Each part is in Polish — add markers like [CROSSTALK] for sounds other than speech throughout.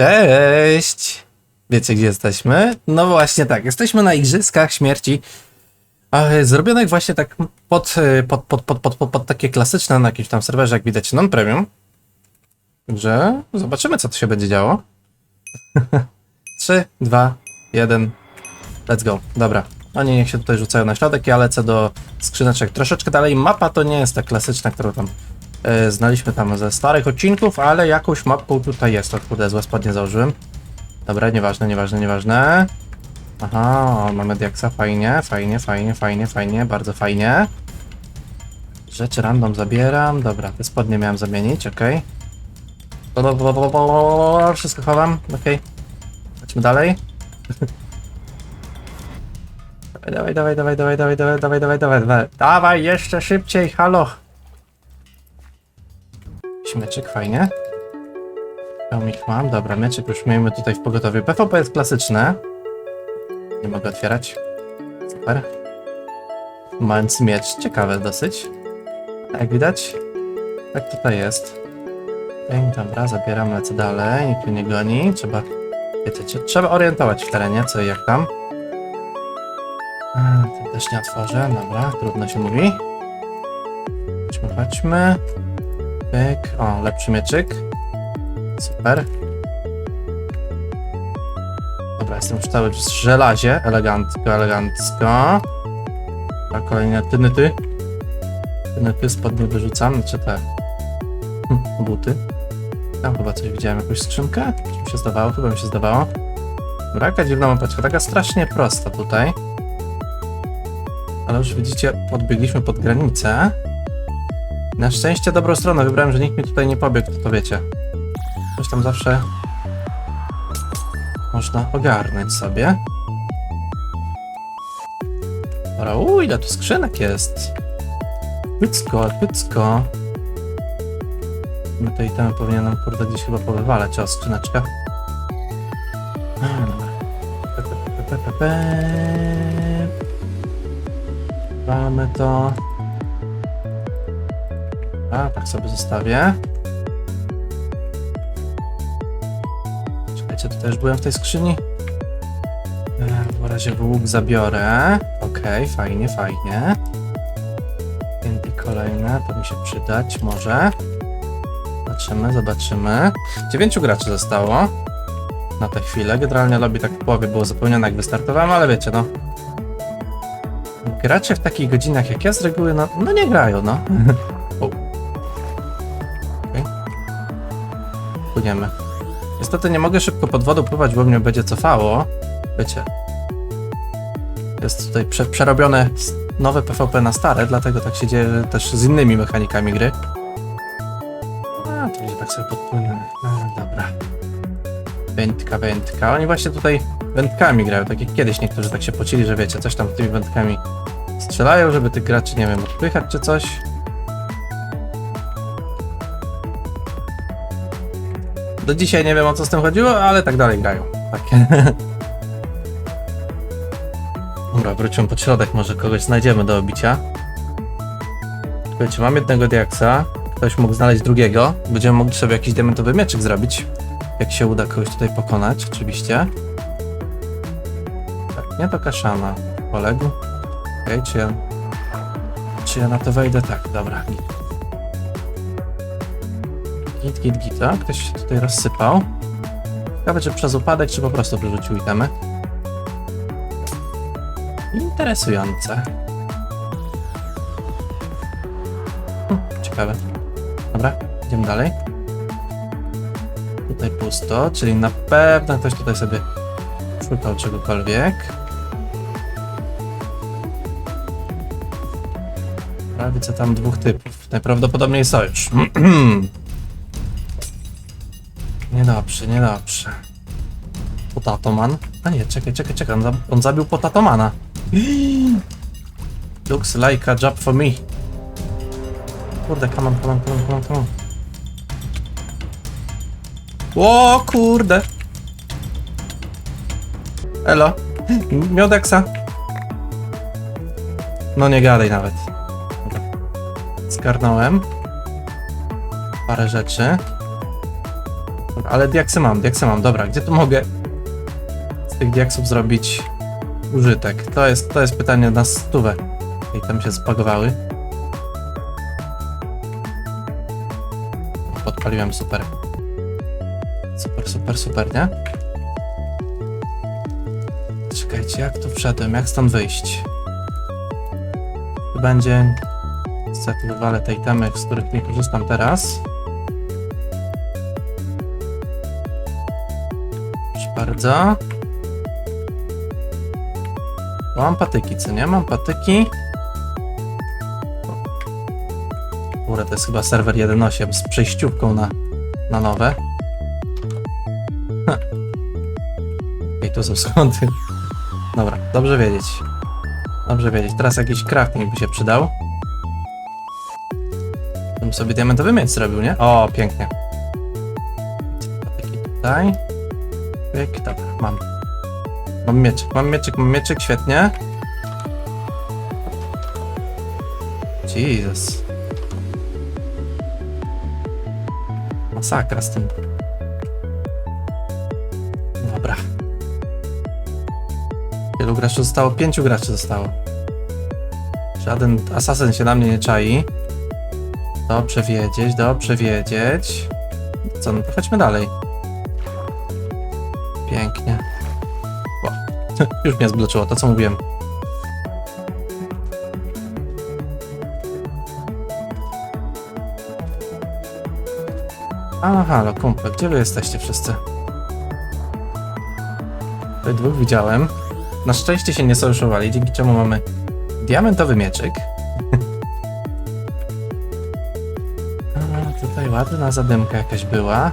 Cześć! Wiecie, gdzie jesteśmy? No właśnie tak, jesteśmy na Igrzyskach Śmierci, zrobionych właśnie tak pod, e, pod, pod, pod, pod, pod, pod takie klasyczne na jakimś tam serwerze, jak widać, non-premium. Także zobaczymy, co tu się będzie działo. 3, 2, 1, let's go. Dobra, oni niech się tutaj rzucają na środek, ja lecę do skrzyneczek troszeczkę dalej. Mapa to nie jest ta klasyczna, którą tam e, znaliśmy tam ze starych odcinków, ale jakąś mapką tutaj jest. O kurde, złe spodnie założyłem. Dobra, nieważne, nieważne, nieważne. Aha, o, mamy diaksa, fajnie, fajnie, fajnie, fajnie, fajnie, bardzo fajnie. Rzeczy random zabieram, dobra, te spodnie miałem zamienić, okej. Okay. Wszystko chowam, okej. Chodźmy dalej. Dawaj, dawaj, dawaj, dawaj, dawaj, dawaj, dawaj, dawaj, dawaj, dawaj, dawaj, jeszcze szybciej, halo. Śmieczek, fajnie. Pełmik mam, dobra, mieczek już miejmy tutaj w pogotowiu. PvP jest klasyczne. Nie mogę otwierać. Super. Mając miecz, ciekawe dosyć. Jak widać, tak tutaj jest. Okej, dobra, zabieram, lecę dalej, nikt mnie nie goni. Trzeba, wiecie, trze- trzeba orientować w terenie, co i jak tam. To też nie otworzę, dobra, trudno się mówi. Chodźmy, chodźmy. Pyk, o, lepszy mieczyk. Super. Dobra, jestem już cały w żelazie. Elegancko, elegancko. A kolejne tynyty. Tynyty, spodnie wyrzucam, czy te [LAUGHS] buty. Tam chyba coś widziałem, jakąś skrzynkę? Czy mi się zdawało? Chyba mi się zdawało. Dobra, jaka dziwna mapeczka, taka strasznie prosta tutaj. Ale już widzicie, podbiegliśmy pod granicę. Na szczęście dobrą stronę wybrałem, że nikt mi tutaj nie pobiegł, to, to wiecie. Coś tam zawsze można ogarnąć sobie. Dobra, uuu, ile tu skrzynek jest. Pycko, pycko. My tej temy powinienem, kurde, gdzieś chyba powywalać, o, skrzyneczka. Mamy to. A, tak sobie zostawię. Czekajcie, tutaj już byłem w tej skrzyni. E, W razie łuk zabiorę. Okej, fajnie, fajnie. Pięty kolejne, to mi się przydać może. Zobaczymy, zobaczymy. Dziewięciu graczy zostało. Na tę chwilę. Generalnie lobby tak w połowie było zapełnione jak wystartowałem, ale wiecie, no. Gracze w takich godzinach jak ja z reguły, no, no nie grają, no. Płyniemy. Niestety nie mogę szybko pod wodą pływać, bo mnie będzie cofało. Wiecie. Jest tutaj prze przerobione nowe PvP na stare, dlatego tak się dzieje też z innymi mechanikami gry. A, to będzie tak sobie podpłynę. Dobra. Wędka, wędka. Oni właśnie tutaj wędkami grają, tak jak kiedyś niektórzy tak się pocili, że wiecie, coś tam tymi wędkami strzelają, żeby tych graczy, nie wiem, odpychać czy coś. Do dzisiaj nie wiem o co z tym chodziło, ale tak dalej grają. Tak. [LAUGHS] Dobra, wróćmy pod środek, może kogoś znajdziemy do obicia. Słuchajcie, mam jednego diaksa, ktoś mógł znaleźć drugiego. Będziemy mogli sobie jakiś diamentowy mieczyk zrobić. Jak się uda kogoś tutaj pokonać, oczywiście. Tak, nie to kaszana. Poległ. Okej, czy ja... Czy ja na to wejdę? Tak, dobra. Git, git, git. A, ktoś się tutaj rozsypał. Ciekawe, czy przez upadek, czy po prostu wyrzucił itemy. Interesujące. Hm, ciekawe. Dobra, idziemy dalej. Tutaj pusto, czyli na pewno ktoś tutaj sobie szukał czegokolwiek. Dobra, widzę tam dwóch typów. Najprawdopodobniej sojusz. [CLEARS THROAT] niedobrze, niedobrze. Potatoman? A nie, czekaj, czekaj, czekaj, on, zab on zabił Potatomana. [GASPS] Looks like a job for me. Kurde, come on, come on, come on, come on, come on. O kurde. Elo. [GASPS] Miodeksa. No nie gadaj nawet. Zgarnąłem. Parę rzeczy. Ale diaksy mam, diaksy mam. Dobra, gdzie tu mogę z tych diaksów zrobić użytek? To jest, to jest pytanie na stówę. I tam się spagowały. Podpaliłem, super. Super, super, super, nie? Czekajcie, jak tu wszedłem? Jak stąd wyjść? Tu będzie... Niestety wywalę te itemy, z których nie korzystam teraz. Bardzo. Mam patyki, co nie? Mam patyki. Kurde, to jest chyba serwer 1.8 z przejściówką na, na nowe. [LAUGHS] Okej, tu są schody. Dobra, dobrze wiedzieć. Dobrze wiedzieć. Teraz jakiś crafting by się przydał. Bym sobie diamentowy miecz zrobił, nie? O, pięknie. Patyki tutaj. Pyk, dobra, mam. Mam mieczyk, mam mieczyk, mam mieczyk, świetnie. Jezus. Masakra z tym. Dobra. Wielu graczy zostało? Pięciu graczy zostało. Żaden asasyn się na mnie nie czai. Dobrze wiedzieć, dobrze wiedzieć. Co, no to chodźmy dalej. Pięknie. O, [LAUGHS] już mnie zbloczyło, to co mówiłem. A, halo, kumple, gdzie wy jesteście wszyscy? Tutaj dwóch widziałem. Na szczęście się nie sojuszowali, dzięki czemu mamy diamentowy mieczyk. [LAUGHS] A, tutaj ładna zadymka jakaś była.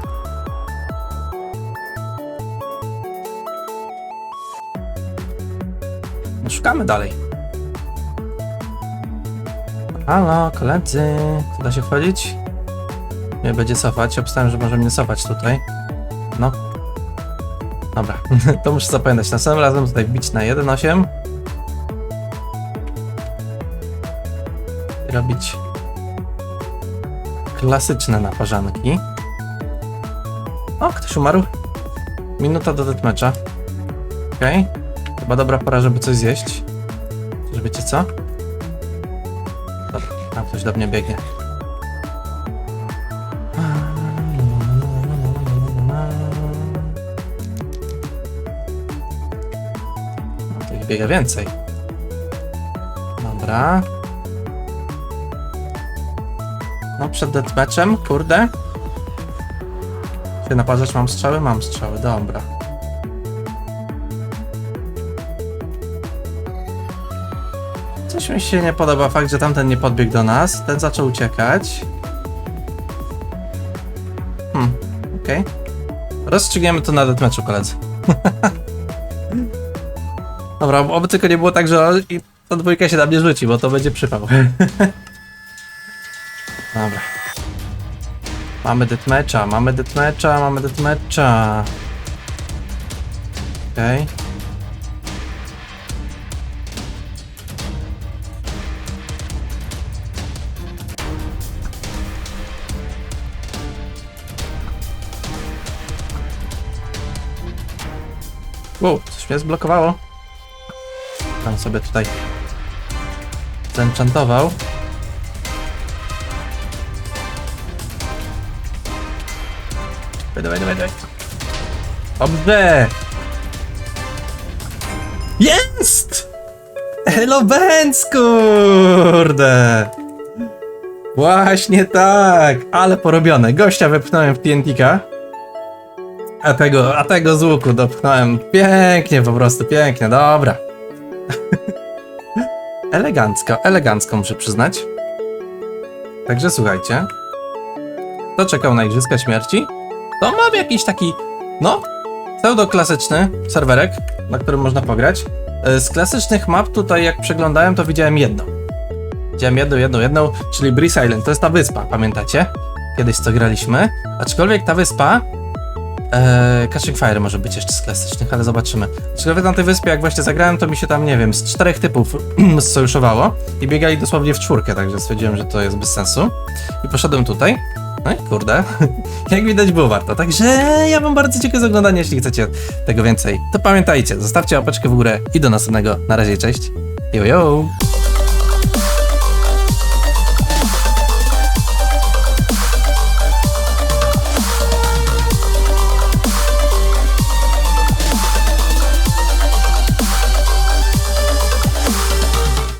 Szukamy dalej. Halo, koledzy, tu da się wchodzić? Nie będzie cofać, obstałem, że może mnie cofać tutaj. No. Dobra, [LAUGHS] to muszę zapamiętać. Następnym razem tutaj wbić na 1.8. I robić klasyczne naparzanki. O, ktoś umarł. Minuta do deathmatcha. Okej. Chyba dobra pora, żeby coś zjeść. Czy co? Tam ktoś do mnie biegnie. No biega więcej. Dobra. No przed deathmatchem, kurde. Się naparzać mam strzały? Mam strzały, dobra. Coś mi się nie podoba fakt, że tamten nie podbiegł do nas. Ten zaczął uciekać. Hmm, okej. Rozstrzygniemy to na deathmatchu, koledzy. [LAUGHS] Dobra, oby tylko nie było tak, że i ta dwójka się na mnie rzuci, bo to będzie przypał. [LAUGHS] Dobra. Mamy deathmatcha, mamy deathmatcha, mamy deathmatcha. Okej. Wow, coś mnie zblokowało. Tam sobie tutaj zenchantował. Dawaj, dawaj, dawaj. Dobrze! Jest! Hello Benz, kurde! Właśnie tak! Ale porobione. Gościa wepchnąłem w TNT-ka. A tego, a tego z łuku dopchnąłem pięknie, po prostu pięknie, dobra. [LAUGHS] elegancko, elegancko muszę przyznać. Także słuchajcie. Kto czekał na Igrzyska Śmierci? To mam jakiś taki, no, pseudo-klasyczny serwerek, na którym można pograć. E, Z klasycznych map tutaj jak przeglądałem, to widziałem jedną. Widziałem jedną, jedną, jedną, czyli Breeze Island. To jest ta wyspa, pamiętacie? Kiedyś co graliśmy. Aczkolwiek ta wyspa Eee, Catching Fire może być jeszcze z klasycznych, ale zobaczymy. Aczkolwiek na tej wyspie, jak właśnie zagrałem, to mi się tam, nie wiem, z czterech typów [CLEARS THROAT] sojuszowało i biegali dosłownie w czwórkę, także stwierdziłem, że to jest bez sensu. I poszedłem tutaj. No i kurde, [LAUGHS] jak widać było warto. Także ja wam bardzo dziękuję za oglądanie, jeśli chcecie tego więcej. To pamiętajcie, zostawcie łapeczkę w górę i do następnego. Na razie, cześć. Yo, yo!